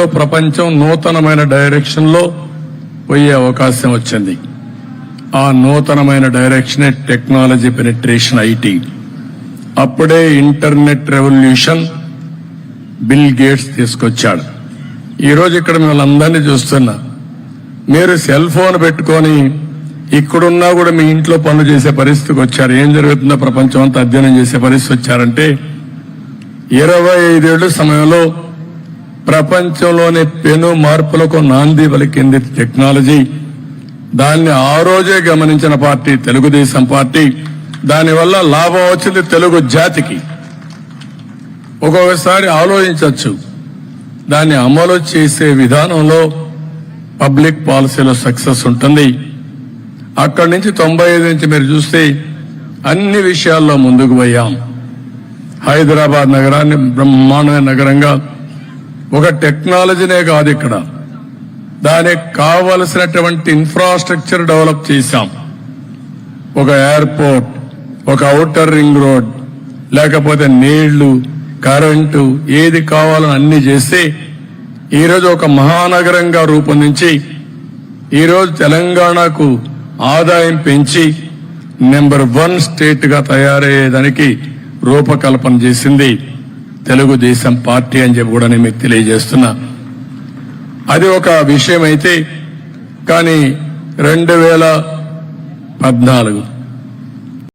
ప్రపంచం నూతనమైన డైరెక్షన్లో పోయే అవకాశం వచ్చింది. ఆ నూతనమైన డైరెక్షనే టెక్నాలజీ పెనిట్రేషన్ ఐటీ. అప్పుడే ఇంటర్నెట్ రెవల్యూషన్ బిల్ గేట్స్ తీసుకొచ్చాడు. ఈరోజు ఇక్కడ మిమ్మల్ని అందరినీ చూస్తున్నా. మీరు సెల్ ఫోన్ పెట్టుకొని ఇక్కడున్నా కూడా మీ ఇంట్లో పనులు చేసే పరిస్థితికి వచ్చారు. ఏం జరుగుతుందో ప్రపంచం అంతా అధ్యయనం చేసే పరిస్థితి వచ్చారంటే ఇరవై ఐదేళ్ళ సమయంలో ప్రపంచంలోని పెను మార్పులకు నాంది పలికింది టెక్నాలజీ. దాన్ని ఆ రోజే గమనించిన పార్టీ తెలుగుదేశం పార్టీ. దానివల్ల లాభం వచ్చింది తెలుగు జాతికి. ఒక్కొక్కసారి ఆలోచించవచ్చు దాన్ని అమలు చేసే విధానంలో పబ్లిక్ పాలసీలో సక్సెస్ ఉంటుంది. అక్కడి నుంచి తొంభై ఐదు నుంచి మీరు చూస్తే అన్ని విషయాల్లో ముందుకు పోయాం. హైదరాబాద్ నగరాన్ని బ్రహ్మాండమైన నగరంగా ఒక టెక్నాలజీనే కాదు ఇక్కడ. దానికి కావలసినటువంటి ఇన్ఫ్రాస్ట్రక్చర్ డెవలప్ చేశాం. ఒక ఎయిర్పోర్ట్ ఒక ఔటర్ రింగ్ రోడ్ లేకపోతే నీళ్ళు కరెంటు ఏది కావాలని అన్ని చేస్తే ఈరోజు ఒక మహానగరంగా రూపొందించి ఈరోజు తెలంగాణకు ఆదాయం పెంచి నెంబర్ వన్ స్టేట్గా తయారయ్యేదానికి రూపకల్పన చేసింది తెలుగుదేశం పార్టీ అని చెప్పి కూడా నేను మీకు తెలియజేస్తున్నా. అది ఒక విషయం అయితే కానీ రెండు వేల పద్నాలుగు